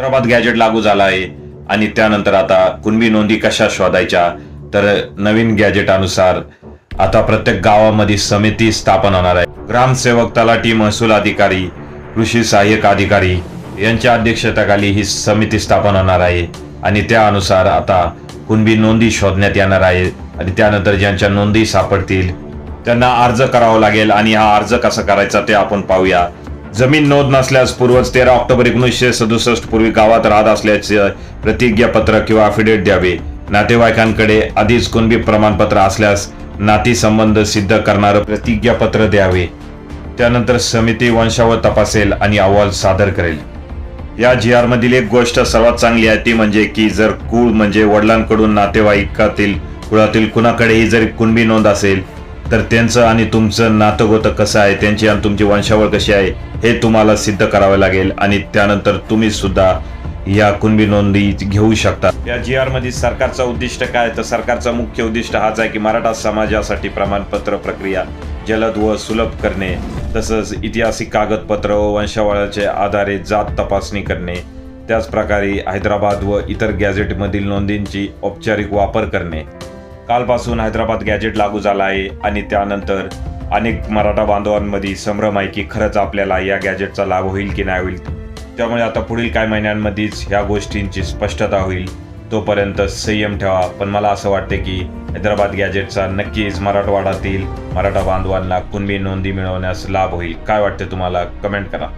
Hyderabad gadget लागू झाला आहे आणि त्यानंतर आता कुणबी नोंदी कशा शोधायच्या? तर नवीन गॅजेटानुसार आता प्रत्येक गावामध्ये समिती स्थापन होणार आहे. ग्रामसेवक तलाठी महसूल अधिकारी कृषी सहाय्यक अधिकारी यांच्या अध्यक्षतेखाली ही समिती स्थापन होणार आहे आणि त्यानुसार आता कुणबी नोंदी शोधण्यात येणार आहे आणि त्यानंतर ज्यांच्या नोंदी सापडतील त्यांना अर्ज करावा लागेल आणि हा अर्ज कसा करायचा ते आपण पाहूया. जमीन नोंद नसल्यास पूर्वज तेरा ऑक्टोबर एकोणीसशे सदुसष्ट पूर्वी गावात राहत असल्याचे प्रतिज्ञापत्र किंवा अफिडेविट द्यावे. नातेवाईकांकडे आधीच कुणबी प्रमाणपत्र असल्यास नाती संबंध सिद्ध करणारं प्रतिज्ञापत्र द्यावे. त्यानंतर समिती वंशावर तपासेल आणि अहवाल सादर करेल. या जी आरमधील एक गोष्ट सर्वात चांगली आहे ती म्हणजे की जर कुळ म्हणजे वडिलांकडून नातेवाईकातील कुळातील कुणाकडेही जर कुणबी नोंद असेल तर त्यांचं आणि तुमचं नातगोतं कसं आहे त्यांची आणि तुमची वंशावळ कशी आहे हे तुम्हाला सिद्ध करावं लागेल आणि त्यानंतर तुम्ही सुद्धा या कुणबी नोंदी घेऊ शकता. या जी आरमध्ये सरकारचा सरकारचं उद्दिष्ट काय तर सरकारचं मुख्य उद्दिष्ट हाच आहे की मराठा समाजासाठी प्रमाणपत्र प्रक्रिया जलद व सुलभ करणे तसंच ऐतिहासिक कागदपत्र व वंशावळाचे आधारे जात तपासणी करणे त्याचप्रकारे हैदराबाद व इतर गॅझेटमधील नोंदींची औपचारिक वापर करणे. कालपासून हैदराबाद गॅजेट लागू झाला आहे आणि त्यानंतर अनेक मराठा बांधवांमध्ये संभ्रम आहे की खरंच आपल्याला या गॅजेटचा लाभ होईल की नाही होईल. त्यामुळे आता पुढील काही महिन्यांमध्येच ह्या गोष्टींची स्पष्टता होईल. तोपर्यंत संयम ठेवा. पण मला असं वाटते की हैदराबाद गॅजेटचा नक्कीच मराठवाड्यातील मराठा बांधवांना कुणबी नोंदी मिळवण्यास लाभ होईल. काय वाटते तुम्हाला? कमेंट करा.